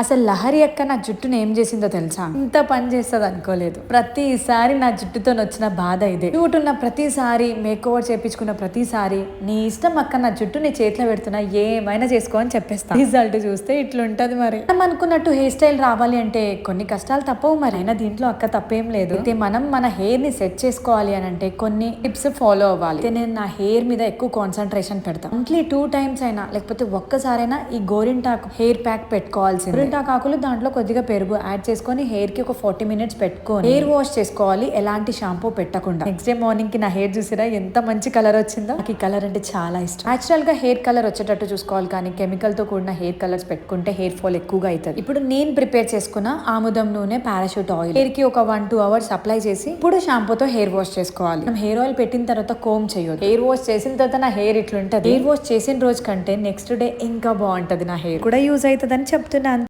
అసలు లహరి అక్క నా జుట్టును ఏం చేసిందో తెలుసా? ఇంత పని చేస్తుంది అనుకోలేదు. ప్రతిసారి నా జుట్టుతో వచ్చిన బాధ ఇదే. చూటున్న ఉన్న ప్రతిసారి మేక్ ఓవర్ చేపించుకున్న ప్రతిసారి నీ ఇష్టం అక్క నా జుట్టు నీ చేతిలో పెడుతున్నా ఏమైనా చేసుకో అని చెప్పేస్తా. రిజల్ట్ చూస్తే ఇట్లుంటది మరి. మనం అనుకున్నట్టు హెయిర్ స్టైల్ రావాలి అంటే కొన్ని కష్టాలు తప్పవు మరి. అయినా దీంట్లో అక్క తప్పేం లేదు. అయితే మనం మన హెయిర్ని సెట్ చేసుకోవాలి అని అంటే కొన్ని టిప్స్ ఫాలో అవ్వాలి. అయితే నేను నా హెయిర్ మీద ఎక్కువ కాన్సన్ట్రేషన్ పెడతాను మంత్లీ టూ టైమ్స్ అయినా లేకపోతే ఒక్కసారైనా ఈ గోరింటాకు హెయిర్ ప్యాక్ పెట్టుకోవాల్సింది. గోరింటాకు కాకులు దాంట్లో కొద్దిగా పెరుగు యాడ్ చేసుకొని హెయిర్కి ఒక ఫార్టీ మినిట్స్ పెట్టుకొని హెయిర్ వాష్ చేసుకోవాలి ఎలాంటి షాంపూ పెట్టకుండా. నెక్స్ట్ డే మార్నింగ్కి నా హెయిర్ చూసిరా ఎంత మంచి కలర్ వచ్చిందో. నాకు ఈ కలర్ అంటే చాలా ఇష్టం. న్యాచురల్గా హెయిర్ కలర్ వచ్చేటట్టు చూసుకోవాలి కానీ కెమికల్తో కూడిన హెయిర్ కలర్స్ పెట్టుకుంటే హెయిర్ ఫాల్ ఎక్కువగా అవుతుంది. ఇప్పుడు నేను ప్రిపేర్ చేసుకున్న ఆముదం నూనె పారాషూట్ ఆయిల్. హెయిర్కి ఒక వన్ టూ అవర్స్ అప్లై చేసి ఇప్పుడు షాంపూతో హెయిర్ వాష్ చేసుకోవాలి. మనం హెయిర్ ఆయిల్ పెట్టిన తర్వాత కోమ్ చేయొద్దు. హెయిర్ వాష్ చేసిన తర్వాత నా హెయిర్ ఇట్లుంటది. హెయిర్ వాష్ చేసిన రోజు కంటే నెక్స్ట్ డే ఇంకా బాగుంటది నా హెయిర్. కూడా యూజ్ అవుతుందని చెప్తున్నాను.